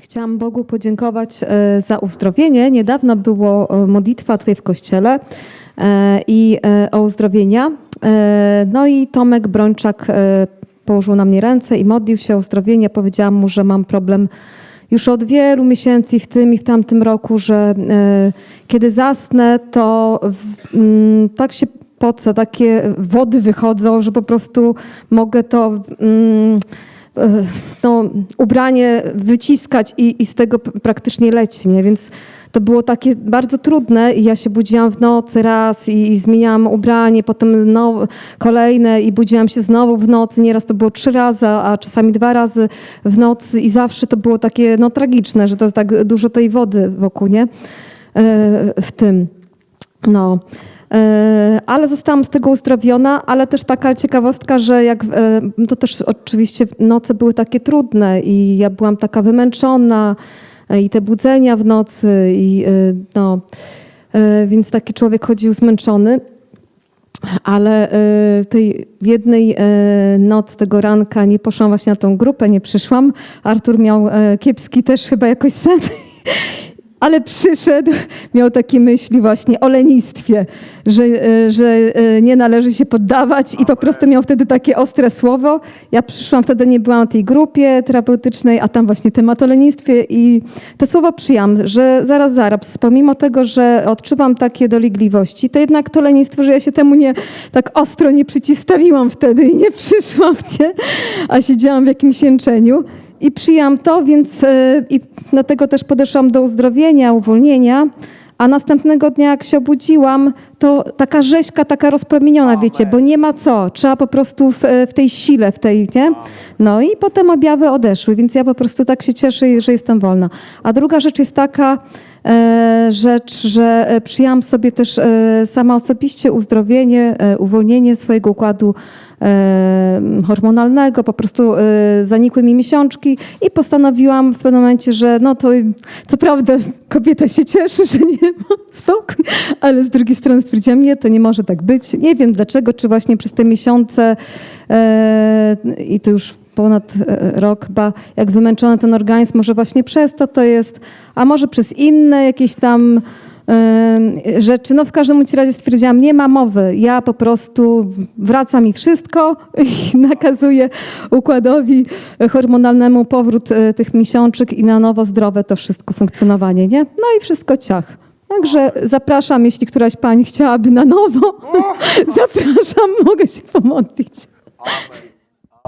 Chciałam Bogu podziękować e, za uzdrowienie. Niedawno było e, modlitwa tutaj w kościele e, i o uzdrowienia. No i Tomek Brończak położył na mnie ręce i modlił się o uzdrowienie. Powiedziałam mu, że mam problem już od wielu miesięcy w tym i w tamtym roku, że kiedy zasnę, to mm, tak się poce, takie wody wychodzą, że po prostu mogę to mm, no, ubranie wyciskać i, i z tego praktycznie leci, nie? Więc to było takie bardzo trudne i ja się budziłam w nocy raz i, i zmieniałam ubranie, potem kolejne i budziłam się znowu w nocy. Nieraz to było trzy razy, a czasami dwa razy w nocy i zawsze to było takie no, tragiczne, że to jest tak dużo tej wody wokół, nie? E, W tym. No. E, Ale zostałam z tego uzdrowiona, ale też taka ciekawostka, że jak e, to też oczywiście noce były takie trudne i ja byłam taka wymęczona e, i te budzenia w nocy i no, więc taki człowiek chodził zmęczony. Ale tej jednej nocy tego ranka nie poszłam właśnie na tą grupę, nie przyszłam. Artur miał kiepski też chyba jakoś sen. Ale przyszedł, miał takie myśli właśnie o lenistwie, że, e, że e, nie należy się poddawać i po prostu miał wtedy takie ostre słowo. Ja przyszłam, wtedy nie byłam na tej grupie terapeutycznej, a tam właśnie temat o lenistwie i te słowo przyjęłam, że zaraz, zaraz, pomimo tego, że odczuwam takie dolegliwości, to jednak to lenistwo, że ja się temu nie tak ostro nie przeciwstawiłam wtedy i nie przyszłam, nie? a siedziałam w jakimś jęczeniu. I przyjęłam to, więc e, i dlatego też podeszłam do uzdrowienia, uwolnienia. A następnego dnia, jak się obudziłam, to taka rzeźka, taka rozpromieniona, wiecie, bo nie ma co. Trzeba po prostu w, w tej sile, w tej, nie? No i potem objawy odeszły, więc ja po prostu tak się cieszę, że jestem wolna. A druga rzecz jest taka e, rzecz, że e, przyjęłam sobie też e, sama osobiście uzdrowienie, e, uwolnienie swojego układu e, hormonalnego, po prostu e, zanikły mi miesiączki i postanowiłam w pewnym momencie, że no to co prawda kobieta się cieszy, że nie ma spokój, ale z drugiej strony stwierdziłam, nie, to nie może tak być. Nie wiem dlaczego, czy właśnie przez te miesiące e, i to już ponad e, rok chyba, jak wymęczony ten organizm, może właśnie przez to to jest, a może przez inne jakieś tam e, rzeczy. No w każdym razie stwierdziłam, nie ma mowy. Ja po prostu wraca mi wszystko i nakazuję układowi hormonalnemu powrót tych miesiączek i na nowo zdrowe to wszystko funkcjonowanie, nie? No i wszystko ciach. Także zapraszam, jeśli któraś pani chciałaby na nowo, zapraszam, mogę się pomodlić.